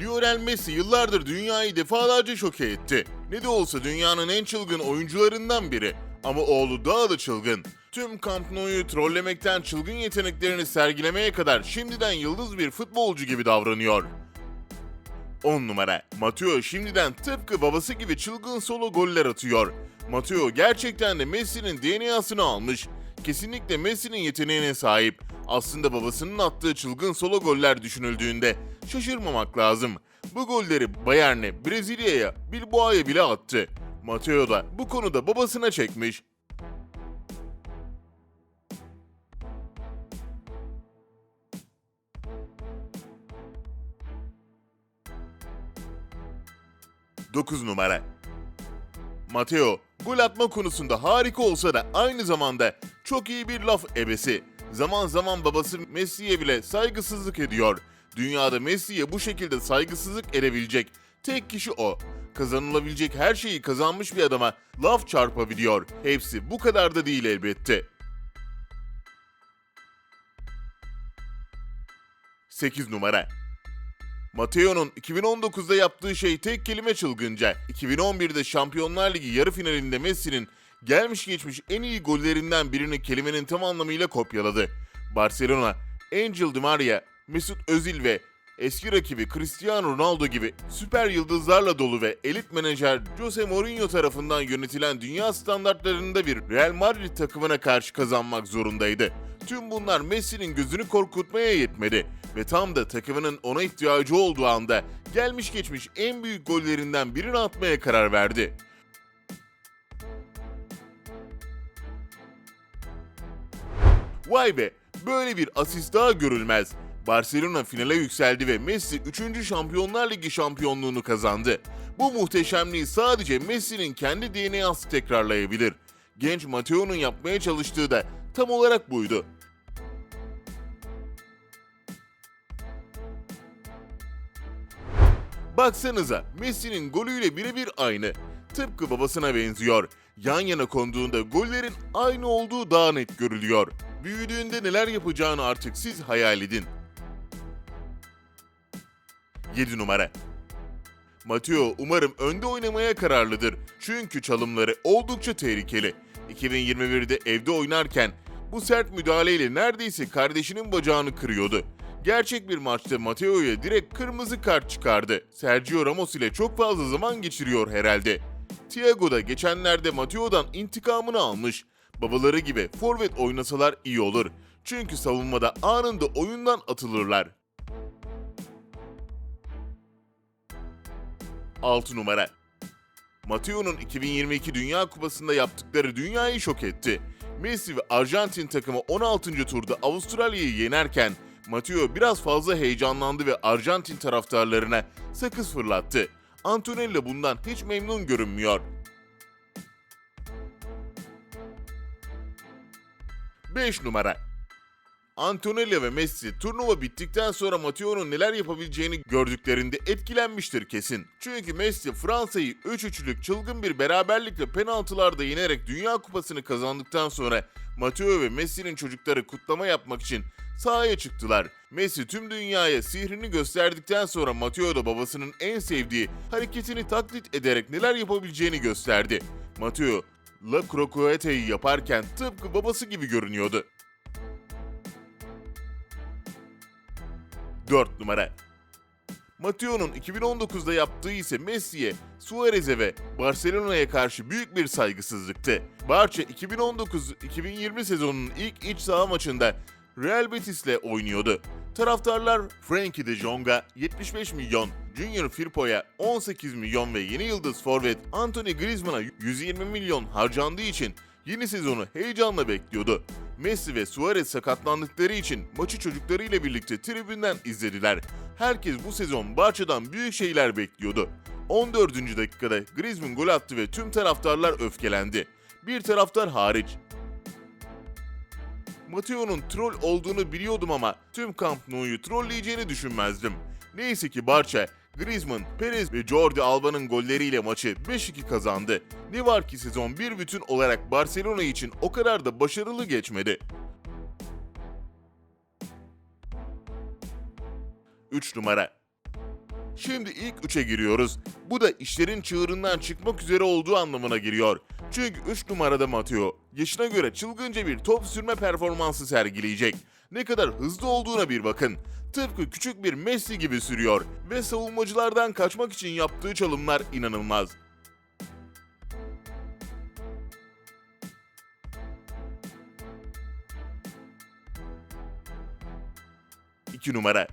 Lionel Messi yıllardır dünyayı defalarca şoke etti. Ne de olsa dünyanın en çılgın oyuncularından biri. Ama oğlu daha da çılgın. Tüm Camp Nou'yu trollemekten çılgın yeteneklerini sergilemeye kadar şimdiden yıldız bir futbolcu gibi davranıyor. 10 numara. Matteo şimdiden tıpkı babası gibi çılgın solo goller atıyor. Matteo gerçekten de Messi'nin DNA'sını almış. Kesinlikle Messi'nin yeteneğine sahip. Aslında babasının attığı çılgın solo goller düşünüldüğünde şaşırmamak lazım. Bu golleri Bayern'e, Brezilya'ya, Bilbao'ya bile attı. Matteo da bu konuda babasına çekmiş. Dokuz numara. Matteo, gol atma konusunda harika olsa da aynı zamanda çok iyi bir laf ebesi. Zaman zaman babası Messi'ye bile saygısızlık ediyor. Dünyada Messi'ye bu şekilde saygısızlık edebilecek tek kişi o. Kazanılabilecek her şeyi kazanmış bir adama laf çarpabiliyor. Hepsi bu kadar da değil elbette. 8 numara. Matteo'nun 2019'da yaptığı şey tek kelime çılgınca. 2011'de Şampiyonlar Ligi yarı finalinde Messi'nin gelmiş geçmiş en iyi gollerinden birini kelimenin tam anlamıyla kopyaladı. Barcelona, Angel Di Maria, Mesut Özil ve eski rakibi Cristiano Ronaldo gibi süper yıldızlarla dolu ve elit menajer Jose Mourinho tarafından yönetilen dünya standartlarında bir Real Madrid takımına karşı kazanmak zorundaydı. Tüm bunlar Messi'nin gözünü korkutmaya yetmedi ve tam da takımının ona ihtiyacı olduğu anda gelmiş geçmiş en büyük gollerinden birini atmaya karar verdi. Vay be, böyle bir asist daha görülmez. Barcelona finale yükseldi ve Messi 3. Şampiyonlar Ligi şampiyonluğunu kazandı. Bu muhteşemliği sadece Messi'nin kendi DNA'sı tekrarlayabilir. Genç Matteo'nun yapmaya çalıştığı da tam olarak buydu. Baksanıza Messi'nin golüyle birebir aynı. Tıpkı babasına benziyor. Yan yana konduğunda gollerin aynı olduğu daha net görülüyor. Büyüdüğünde neler yapacağını artık siz hayal edin. 7 numara. Matteo umarım önde oynamaya kararlıdır. Çünkü çalımları oldukça tehlikeli. 2021'de evde oynarken bu sert müdahaleyle neredeyse kardeşinin bacağını kırıyordu. Gerçek bir maçta Matteo'ya direkt kırmızı kart çıkardı. Sergio Ramos ile çok fazla zaman geçiriyor herhalde. Thiago da geçenlerde Matteo'dan intikamını almış. Babaları gibi forvet oynasalar iyi olur. Çünkü savunmada anında oyundan atılırlar. 6 numara. Matteo'nun 2022 Dünya Kupası'nda yaptıkları dünyayı şok etti. Messi ve Arjantin takımı 16. turda Avustralya'yı yenerken Matteo biraz fazla heyecanlandı ve Arjantin taraftarlarına sakız fırlattı. Antonella bundan hiç memnun görünmüyor. 5 numara. Antonella ve Messi turnuva bittikten sonra Matteo'nun neler yapabileceğini gördüklerinde etkilenmiştir kesin. Çünkü Messi Fransa'yı 3-3'lük çılgın bir beraberlikle penaltılarda yenerek Dünya Kupası'nı kazandıktan sonra Matteo ve Messi'nin çocukları kutlama yapmak için sahaya çıktılar. Messi tüm dünyaya sihrini gösterdikten sonra Matteo da babasının en sevdiği hareketini taklit ederek neler yapabileceğini gösterdi. Matteo, La Crocuete'yi yaparken tıpkı babası gibi görünüyordu. 4 numara. Matteo'nun 2019'da yaptığı ise Messi'ye, Suarez'e ve Barcelona'ya karşı büyük bir saygısızlıktı. Barça 2019-2020 sezonunun ilk iç saha maçında Real Betis'le oynuyordu. Taraftarlar Frankie de Jong'a 75 milyon, Junior Firpo'ya 18 milyon ve yeni yıldız forvet Anthony Griezmann'a 120 milyon harcandığı için yeni sezonu heyecanla bekliyordu. Messi ve Suarez sakatlandıkları için maçı çocuklarıyla birlikte tribünden izlediler. Herkes bu sezon Barça'dan büyük şeyler bekliyordu. 14. dakikada Griezmann gol attı ve tüm taraftarlar öfkelendi. Bir taraftar hariç. Matteo'nun troll olduğunu biliyordum ama tüm Camp Nou'yu trolleyeceğini düşünmezdim. Neyse ki Barça, Griezmann, Perez ve Jordi Alba'nın golleriyle maçı 5-2 kazandı. Ne var ki sezon bir bütün olarak Barcelona için o kadar da başarılı geçmedi. 3 numara Şimdi ilk üçe giriyoruz. Bu da işlerin çığırından çıkmak üzere olduğu anlamına geliyor. Çünkü 3 numarada Matteo, yaşına göre çılgınca bir top sürme performansı sergileyecek. Ne kadar hızlı olduğuna bir bakın. Tıpkı küçük bir Messi gibi sürüyor ve savunmacılardan kaçmak için yaptığı çalımlar inanılmaz. 2 numara.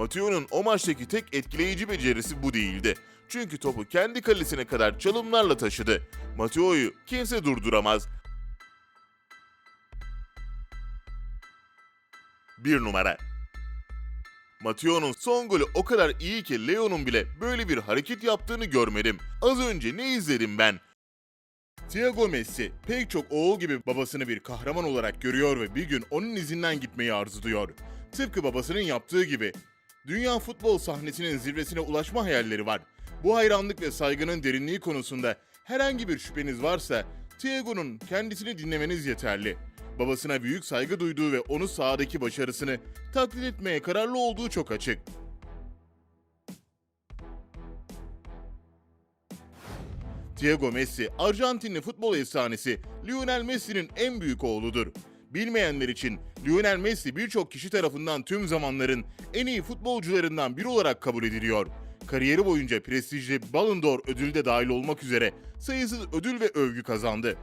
Mateo'nun o maçtaki tek etkileyici becerisi bu değildi. Çünkü topu kendi kalesine kadar çalımlarla taşıdı. Mateo'yu kimse durduramaz. 1 numara. Mateo'nun son golü o kadar iyi ki Leo'nun bile böyle bir hareket yaptığını görmedim. Az önce ne izledim ben? Thiago Messi pek çok oğul gibi babasını bir kahraman olarak görüyor ve bir gün onun izinden gitmeyi arzuluyor. Tıpkı babasının yaptığı gibi. Dünya futbol sahnesinin zirvesine ulaşma hayalleri var. Bu hayranlık ve saygının derinliği konusunda herhangi bir şüpheniz varsa Thiago'nun kendisini dinlemeniz yeterli. Babasına büyük saygı duyduğu ve onu sahadaki başarısını taklit etmeye kararlı olduğu çok açık. Thiago Messi, Arjantinli futbol efsanesi Lionel Messi'nin en büyük oğludur. Bilmeyenler için Lionel Messi birçok kişi tarafından tüm zamanların en iyi futbolcularından biri olarak kabul ediliyor. Kariyeri boyunca prestijli Ballon d'Or ödülü de dahil olmak üzere sayısız ödül ve övgü kazandı.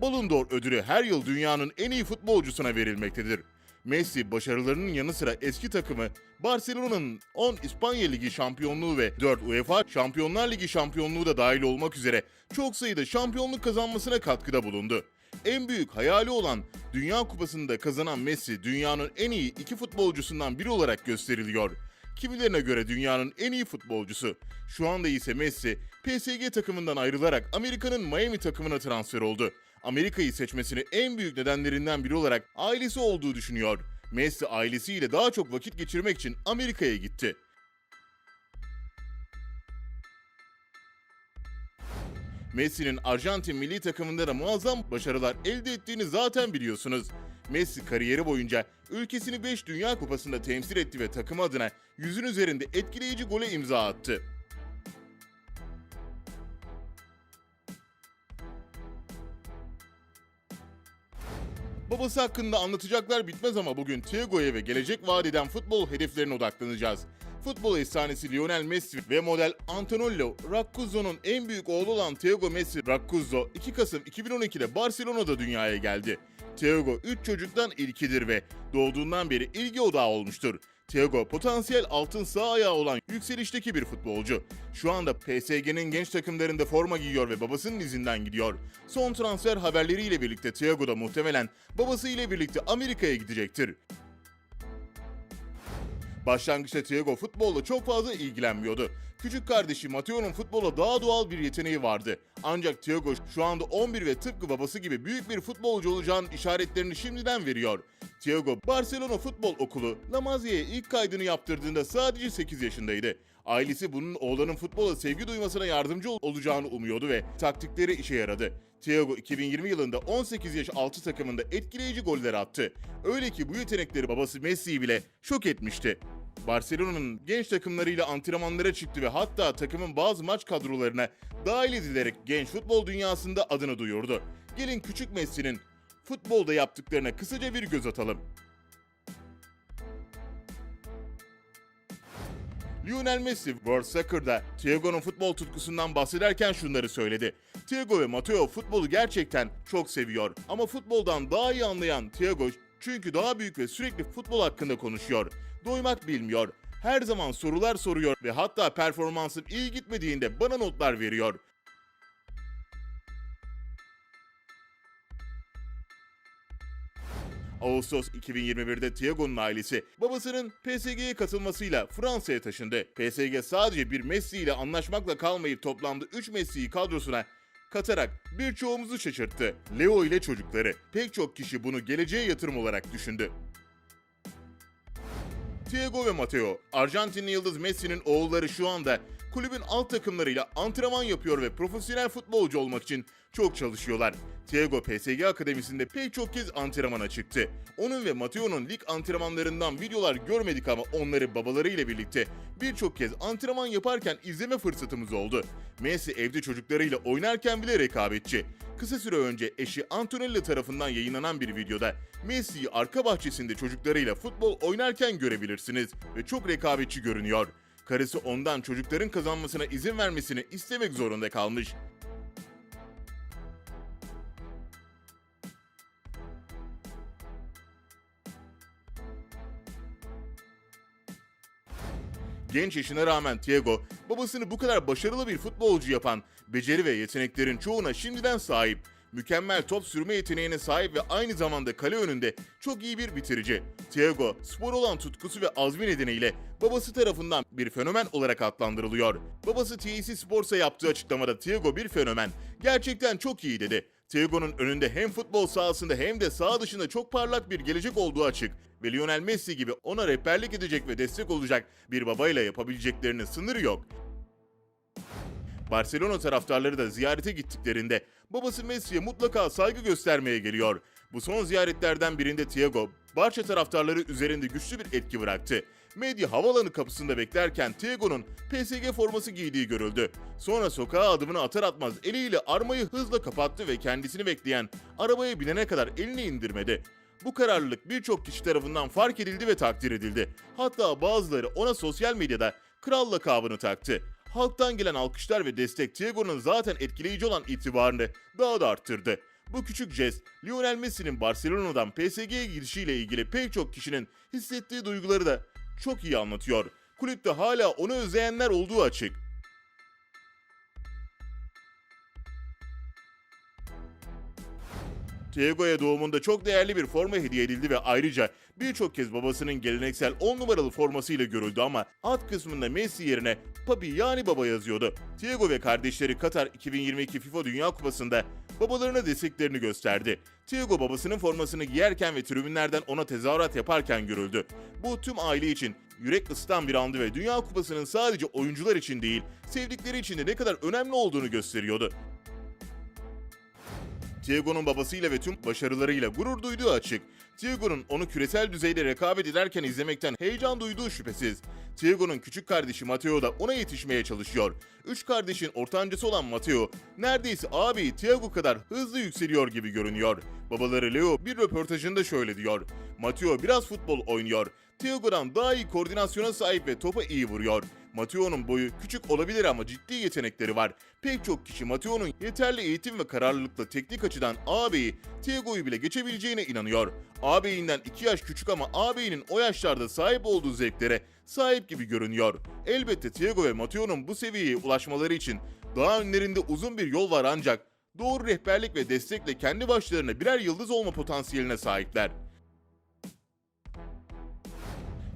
Ballon d'Or ödülü her yıl dünyanın en iyi futbolcusuna verilmektedir. Messi başarılarının yanı sıra eski takımı Barcelona'nın 10 İspanya Ligi şampiyonluğu ve 4 UEFA Şampiyonlar Ligi şampiyonluğu da dahil olmak üzere çok sayıda şampiyonluk kazanmasına katkıda bulundu. En büyük hayali olan Dünya Kupası'nı da kazanan Messi dünyanın en iyi iki futbolcusundan biri olarak gösteriliyor. Kimilerine göre dünyanın en iyi futbolcusu. Şu anda ise Messi PSG takımından ayrılarak Amerika'nın Miami takımına transfer oldu. Amerika'yı seçmesini en büyük nedenlerinden biri olarak ailesi olduğu düşünüyor. Messi ailesiyle daha çok vakit geçirmek için Amerika'ya gitti. Messi'nin Arjantin milli takımında da muazzam başarılar elde ettiğini zaten biliyorsunuz. Messi kariyeri boyunca ülkesini 5 Dünya Kupası'nda temsil etti ve takım adına yüzün üzerinde etkileyici gole imza attı. Babası hakkında anlatacaklar bitmez ama bugün Thiago'ya ve gelecek vaat eden futbol hedeflerine odaklanacağız. Futbol efsanesi Lionel Messi ve model Antonello Raccuzzo'nun en büyük oğlu olan Thiago Messi Raccuzzo 2 Kasım 2012'de Barcelona'da dünyaya geldi. Thiago 3 çocuktan ilkidir ve doğduğundan beri ilgi odağı olmuştur. Thiago potansiyel altın sağ ayağı olan yükselişteki bir futbolcu. Şu anda PSG'nin genç takımlarında forma giyiyor ve babasının izinden gidiyor. Son transfer haberleriyle birlikte Thiago da muhtemelen babası ile birlikte Amerika'ya gidecektir. Başlangıçta Thiago futbolla çok fazla ilgilenmiyordu. Küçük kardeşi Mateo'nun futbola daha doğal bir yeteneği vardı. Ancak Thiago şu anda 11 ve tıpkı babası gibi büyük bir futbolcu olacağının işaretlerini şimdiden veriyor. Thiago, Barcelona Futbol Okulu La Masia'ya ilk kaydını yaptırdığında sadece 8 yaşındaydı. Ailesi bunun oğlanın futbola sevgi duymasına yardımcı ol- olacağını umuyordu ve taktikleri işe yaradı. Thiago 2020 yılında 18 yaş altı takımında etkileyici goller attı. Öyle ki bu yetenekleri babası Messi'yi bile şok etmişti. Barcelona'nın genç takımlarıyla antrenmanlara çıktı ve hatta takımın bazı maç kadrolarına dahil edilerek genç futbol dünyasında adını duyurdu. Gelin küçük Messi'nin futbolda yaptıklarına kısaca bir göz atalım. Lionel Messi World Soccer'da Thiago'nun futbol tutkusundan bahsederken şunları söyledi. Thiago ve Matteo futbolu gerçekten çok seviyor ama futboldan daha iyi anlayan Thiago çünkü daha büyük ve sürekli futbol hakkında konuşuyor. Doymak bilmiyor. Her zaman sorular soruyor ve hatta performansım iyi gitmediğinde bana notlar veriyor. Ağustos 2021'de Thiago'nun ailesi babasının PSG'ye katılmasıyla Fransa'ya taşındı. PSG sadece bir Messi ile anlaşmakla kalmayıp toplamda 3 Messi'yi kadrosuna katarak birçoğumuzu şaşırttı. Leo ile çocukları. Pek çok kişi bunu geleceğe yatırım olarak düşündü. Thiago ve Mateo. Arjantinli yıldız Messi'nin oğulları şu anda kulübün alt takımlarıyla antrenman yapıyor ve profesyonel futbolcu olmak için çok çalışıyorlar. Thiago PSG Akademisi'nde pek çok kez antrenmana çıktı. Onun ve Mateo'nun lig antrenmanlarından videolar görmedik ama onları babalarıyla birlikte birçok kez antrenman yaparken izleme fırsatımız oldu. Messi evde çocuklarıyla oynarken bile rekabetçi. Kısa süre önce eşi Antonella tarafından yayınlanan bir videoda Messi'yi arka bahçesinde çocuklarıyla futbol oynarken görebilirsiniz ve çok rekabetçi görünüyor. Karısı ondan çocukların kazanmasına izin vermesini istemek zorunda kalmış. Genç yaşına rağmen Thiago, babasını bu kadar başarılı bir futbolcu yapan beceri ve yeteneklerin çoğuna şimdiden sahip. Mükemmel top sürme yeteneğine sahip ve aynı zamanda kale önünde çok iyi bir bitirici. Thiago, spor olan tutkusu ve azmi nedeniyle babası tarafından bir fenomen olarak adlandırılıyor. Babası TAC Sports'a yaptığı açıklamada Thiago bir fenomen. Gerçekten çok iyi dedi. Thiago'nun önünde hem futbol sahasında hem de saha dışında çok parlak bir gelecek olduğu açık ve Lionel Messi gibi ona rehberlik edecek ve destek olacak bir babayla yapabileceklerinin sınırı yok. Barcelona taraftarları da ziyarete gittiklerinde babası Messi'ye mutlaka saygı göstermeye geliyor. Bu son ziyaretlerden birinde Thiago, Barça taraftarları üzerinde güçlü bir etki bıraktı. Medya havalanı kapısında beklerken Thiago'nun PSG forması giydiği görüldü. Sonra sokağa adımını atar atmaz eliyle armayı hızla kapattı ve kendisini bekleyen arabaya binene kadar elini indirmedi. Bu kararlılık birçok kişi tarafından fark edildi ve takdir edildi. Hatta bazıları ona sosyal medyada kral lakabını taktı. Halktan gelen alkışlar ve destek Thiago'nun zaten etkileyici olan itibarını daha da arttırdı. Bu küçük jest, Lionel Messi'nin Barcelona'dan PSG'ye gidişiyle ilgili pek çok kişinin hissettiği duyguları da çok iyi anlatıyor. Kulüpte hala onu özleyenler olduğu açık. Thiago'ya doğumunda çok değerli bir forma hediye edildi ve ayrıca birçok kez babasının geleneksel 10 numaralı formasıyla görüldü ama alt kısmında Messi yerine Papi yani baba yazıyordu. Thiago ve kardeşleri Katar 2022 FIFA Dünya Kupası'nda babalarına desteklerini gösterdi. Thiago babasının formasını giyerken ve tribünlerden ona tezahürat yaparken görüldü. Bu tüm aile için yürek ısıtan bir andı ve Dünya Kupası'nın sadece oyuncular için değil, sevdikleri için de ne kadar önemli olduğunu gösteriyordu. Thiago'nun babasıyla ve tüm başarılarıyla gurur duyduğu açık. Thiago'nun onu küresel düzeyde rekabet ederken izlemekten heyecan duyduğu şüphesiz. Thiago'nun küçük kardeşi Matteo da ona yetişmeye çalışıyor. Üç kardeşin ortancası olan Matteo, neredeyse abi Thiago kadar hızlı yükseliyor gibi görünüyor. Babaları Leo bir röportajında şöyle diyor. Matteo biraz futbol oynuyor. Thiago'dan daha iyi koordinasyona sahip ve topa iyi vuruyor. Mateo'nun boyu küçük olabilir ama ciddi yetenekleri var. Pek çok kişi Mateo'nun yeterli eğitim ve kararlılıkla teknik açıdan ağabeyi Thiago'yu bile geçebileceğine inanıyor. Ağabeyinden 2 yaş küçük ama ağabeyinin o yaşlarda sahip olduğu zevklere sahip gibi görünüyor. Elbette Thiago ve Mateo'nun bu seviyeye ulaşmaları için daha önlerinde uzun bir yol var ancak doğru rehberlik ve destekle kendi başlarına birer yıldız olma potansiyeline sahipler.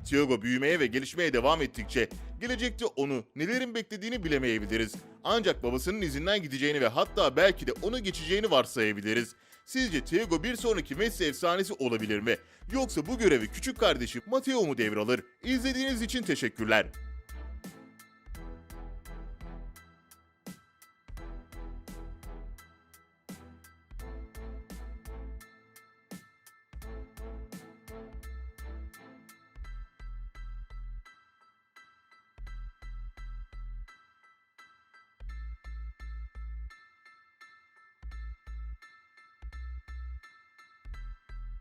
Thiago büyümeye ve gelişmeye devam ettikçe gelecekte onu nelerin beklediğini bilemeyebiliriz. Ancak babasının izinden gideceğini ve hatta belki de onu geçeceğini varsayabiliriz. Sizce Thiago bir sonraki Messi efsanesi olabilir mi? Yoksa bu görevi küçük kardeşi Matteo mu devralır? İzlediğiniz için teşekkürler.